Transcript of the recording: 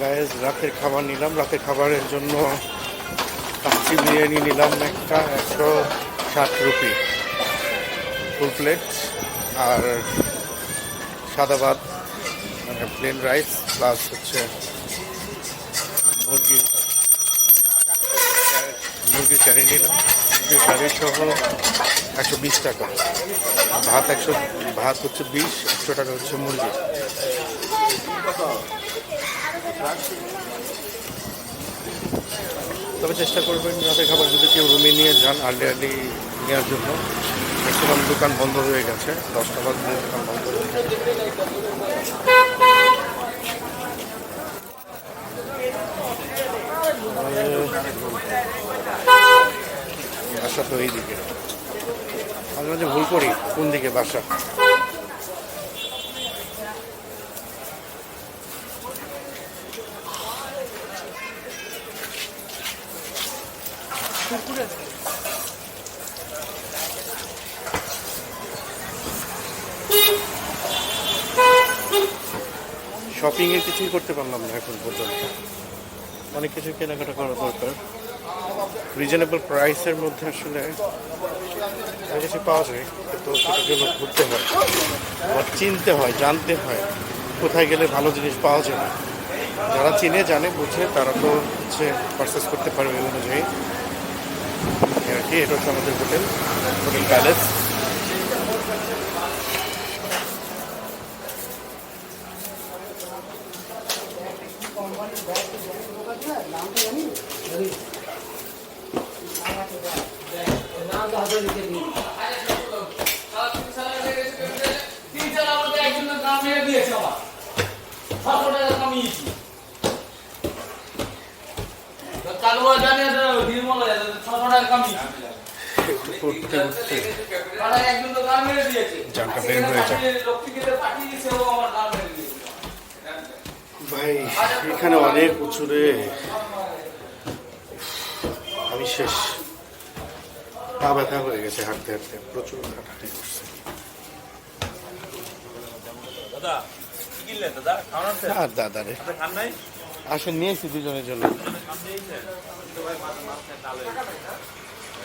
Guys, রাতের খাবার নিলাম। রাতের খাবারের জন্য কাচ্চি বিরিয়ানি নিলাম, একটা একশো ষাট রুপি। ফুল প্লেট আর সাদা ভাত মানে প্লেন রাইস প্লাস হচ্ছে মুরগির মুরগির কারি নিলাম। মুরগির কারি সহ একশো বিশ টাকা। ভাত একশো, ভাত হচ্ছে বিশ, একশো টাকা হচ্ছে মুরগি। তবে চেষ্টা করবেন রাতের খাবার যদি কেউ রুমে নিয়ে যান আর্লি আর্লি নেওয়ার জন্য। ম্যাক্সিমাম দোকান বন্ধ হয়ে গেছে। দশটা বাজে দোকান বন্ধ হয়ে গেছে। বাসা তো এই দিকে মাঝে মাঝে ভুল করি, কোন দিকে বাসা? শপিং এ কিছুই করতে পারলাম না এখন পর্যন্ত। অনেক কিছু কেনাকাটা করা দরকার। রিজনেবল প্রাইসের মধ্যে আসলে অনেক কিছু পাওয়া যায়, কিন্তু সেটার জন্য ঘুরতে হয়। আবার চিনতে হয়, জানতে হয়, কোথায় গেলে ভালো জিনিস পাওয়া যাবে যারা চিনে, জানে, বুঝে, তারা তো হচ্ছে পারচেস করতে পারবে অনুযায়ী। এই আর কি এটা হচ্ছে আমাদের হোটেল হোটেল প্যালেস। ছশো টাকা কামিয়েছি একটু ঘুরতে ঘুরতে তারা একজন তো গান মেরে দিয়েছে। জানটা বের হয়ে যায় ভাই এখানে অনেক উঁচুরে। আমি শেষ। পা ব্যথা হয়ে গেছে হাঁটতে হাঁটতে। প্রচুর হাঁটাহাঁটি করছে। দাদা আর রে। আসেন নিয়েছি দুজনের জন্য।